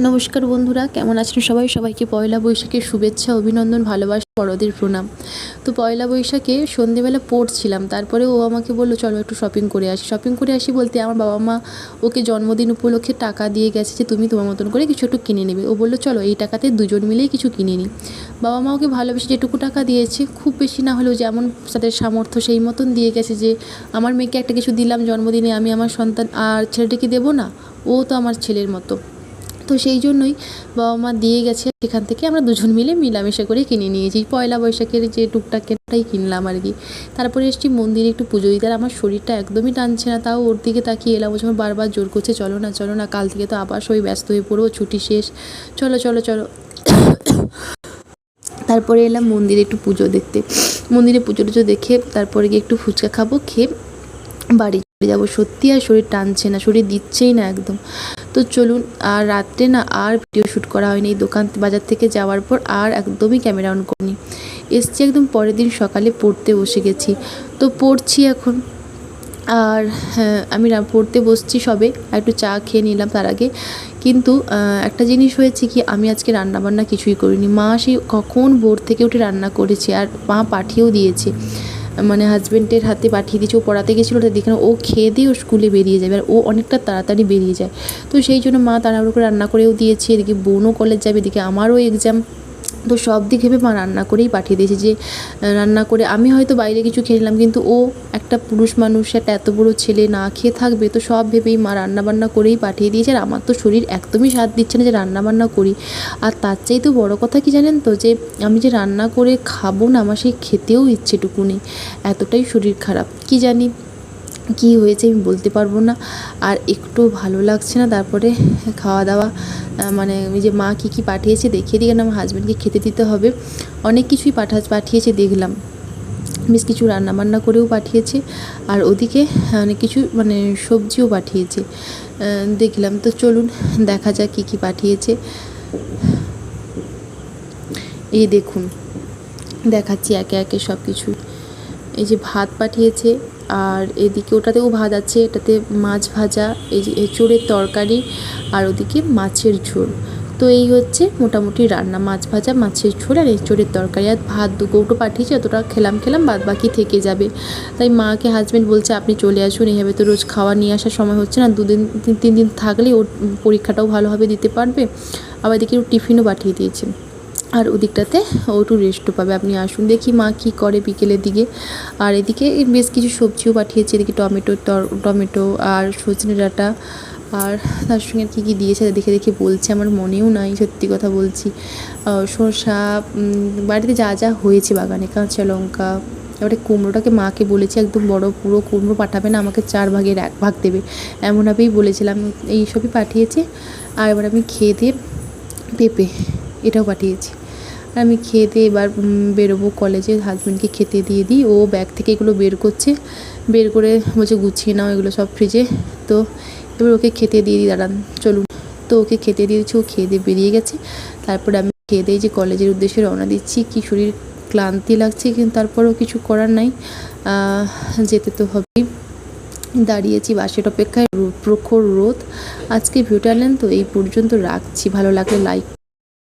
নমস্কার বন্ধুরা, কেমন আছেন সবাই? সবাইকে পয়লা বৈশাখের শুভেচ্ছা, অভিনন্দন, ভালোবাসা, বড়দের প্রণাম। তো পয়লা বৈশাখে সন্ধেবেলা পড়ছিলাম, তারপরে ও আমাকে বলল, চলো একটু শপিং করে আসি। শপিং করে আসি বলতে আমার বাবা মা ওকে জন্মদিন উপলক্ষে টাকা দিয়ে গেছে যে, তুমি তোমার মতন করে কিছু একটু কিনে নেবে। ও বলল, চলো, এই টাকাতে দুজন মিলেই কিছু কিনে নিই। বাবা মা ওকে ভালোবেসে যেটুকু টাকা দিয়েছে, খুব বেশি না হলেও যেমন তাদের সামর্থ্য সেই মতন দিয়ে গেছে যে, আমার মেয়েকে একটা কিছু দিলাম জন্মদিনে, আমি আমার সন্তান, আর ছেলেটিকে দেবো না? ও তো আমার ছেলের মতো। তো সেই জন্যই বাবা মা দিয়ে গেছে। সেখান থেকে আমরা দুজন মিলে মিলামেশা করে কিনে নিয়েছি। পয়লা বৈশাখের যে টুকটাক কেনাটাই কিনলাম আর কি। তারপরে এসছি মন্দিরে একটু পুজো দিতে। আর আমার শরীরটা একদমই টানছে না। তাও ওর দিকে তাকিয়ে এলাম। যখন বারবার জোর করছে, চলো না চলো না, কাল থেকে তো আবার সবাই ব্যস্ত হয়ে পড়ব ছুটি শেষ। চলো চলো চলো। তারপরে এলাম মন্দিরে একটু পুজো দেখতে। মন্দিরে পুজো টুজো দেখে তারপরে গিয়ে একটু ফুচকা খাব, খেয়ে বাড়ি চলে যাব। সত্যি আর শরীর টানছে না, শরীর দিচ্ছেই না একদম। তো চলুন, আর রাত্রে না আর ভিডিও শ্যুট করা হয়নি। দোকান বাজার থেকে যাওয়ার পর আর একদমই ক্যামেরা অন করিনি। এসছি একদম পরের দিন সকালে পড়তে বসে গেছি। তো পড়ছি এখন। আর হ্যাঁ আমি পড়তে বসছি সবে। একটু চা খেয়ে নিলাম তার আগে। কিন্তু একটা জিনিস হয়েছে কি, আমি আজকে রান্না বান্না কিছুই করিনি। মা সেই কখন ভোর থেকে উঠে রান্না করেছে আর মা পাঠিয়েও দিয়েছে। মানে হাজব্যান্ডের হাতে পাঠিয়ে দিয়েছে, ও পড়াতে গেছিল তো দেখলাম ও খেয়ে দিয়ে ও স্কুলে বেরিয়ে যাবে আর ও অনেকটা তাড়াতাড়ি বেরিয়ে যায়। তো সেই জন্য মা তাড়াহুড়ো করে রান্না করেও দিয়েছে, এদিকে বোনও কলেজ যাবে, এদিকে আমারও এক্সাম তো সব দিক ভেবে মা রান্না করেই পাঠিয়ে দিয়েছে যে রান্না করে আমি হয়তো বাইরে কিছু খেয়ে নিলাম কিন্তু ও একটা পুরুষ মানুষ, একটা এত বড় ছেলে না খেয়ে থাকবে, তো সব ভেবেই মা রান্না বান্না করেই পাঠিয়ে দিয়েছে। আর আমার তো শরীর একদমই সাথ দিচ্ছে না যে রান্না বান্না করি। আর তার চাইতে বড় কথা কি জানেন তো, যে আমি যে রান্না করে খাব না, আমার সেই খেতেও ইচ্ছেটুকু নেই। এতটাই শরীর খারাপ। কি জানি কি হয়েছে আমি বলতে পারব না। আর একটু ভালো লাগছে না, তারপরে খাওয়া দাওয়া মানে যে মা কী কী পাঠিয়েছে দেখিয়ে দিয়ে আমার হাজব্যান্ডকে খেতে দিতে হবে। অনেক কিছুই পাঠা, পাঠিয়েছে দেখলাম। বেশ কিছু রান্না বান্না করেও পাঠিয়েছে। আর ওদিকে অনেক কিছু মানে সবজিও পাঠিয়েছে। দেখলাম তো চলুন, দেখা যাক কী কী পাঠিয়েছে। এই দেখুন, দেখাচ্ছি একে একে সব কিছু এই যে ভাত পাঠিয়েছে আর এদিকে ওটাতেও ভাত আছে, এটাতে মাছ ভাজা, এই যে এঁচোড়ের তরকারি আর ওদিকে মাছের ঝোল। তো এই হচ্ছে মোটামুটি রান্না, মাছ ভাজা, মাছের ঝোল আর এঁচোড়ের তরকারি। আর ভাত দু কৌটো পাঠিয়েছে, অতটা খেলাম খেলাম বাদ বাকি থেকে যাবে। তাই মাকে হাজব্যান্ড বলছে, আপনি চলে আসুন, এইভাবে তো রোজ খাওয়া নিয়ে আসার সময় হচ্ছে না, দুদিন, তিন তিন দিন থাকলে ওর পরীক্ষাটাও ভালোভাবে দিতে পারবে। আবার এদিকে টিফিনও পাঠিয়ে দিয়েছে। আর ওদিকটাতে ও একটু রেস্টও পাবে। আপনি আসুন, দেখি মা কী করে বিকেলের দিকে। আর এদিকে বেশ কিছু সবজিও পাঠিয়েছে, এদিকে টমেটো টমেটো আর সজনে ডাঁটা। আর তার সঙ্গে কী কী দিয়েছে দেখে দেখে বলছে, আমার মনেও নাই সত্যি কথা বলছি। শসা বাড়িতে যা যা হয়েছে বাগানে, কাঁচা লঙ্কা, এবারে কুমড়োটাকে মাকে বলেছি, একদম বড় পুরো কুমড়ো পাঠাবে না, আমাকে চার ভাগের এক ভাগ দেবে। এমনভাবেই বলেছিলাম এই সবই পাঠিয়েছে। আর এবার আমি খেয়ে দিয়ে পেঁপে এটাও পাঠিয়েছি। আর আমি খেয়ে দিয়ে এবার বেরোবো কলেজে। হাজব্যান্ডকে খেতে দিয়ে দিই। ও ব্যাগ থেকে এগুলো বের করছে। বের করে বলছে, গুছিয়ে নাও এগুলো সব ফ্রিজে তো এবার ওকে খেতে দিয়ে দিই। দাঁড়ান, চলুন। তো ওকে খেতে দিয়ে দিচ্ছি। ও খেয়ে দিয়ে বেরিয়ে গেছে। তারপরে আমি খেয়ে দিয়ে যে কলেজের উদ্দেশ্যে রওনা দিচ্ছি। কি শরীর ক্লান্তি লাগছে কিন্তু তারপরেও কিছু করার নাই। যেতে তো হবেই। দাঁড়িয়েছি বাসের অপেক্ষায়। প্রখর রোদ। আজকে ভিডিওটা নেন তো, এই পর্যন্ত রাখছি। ভালো লাগলে লাইক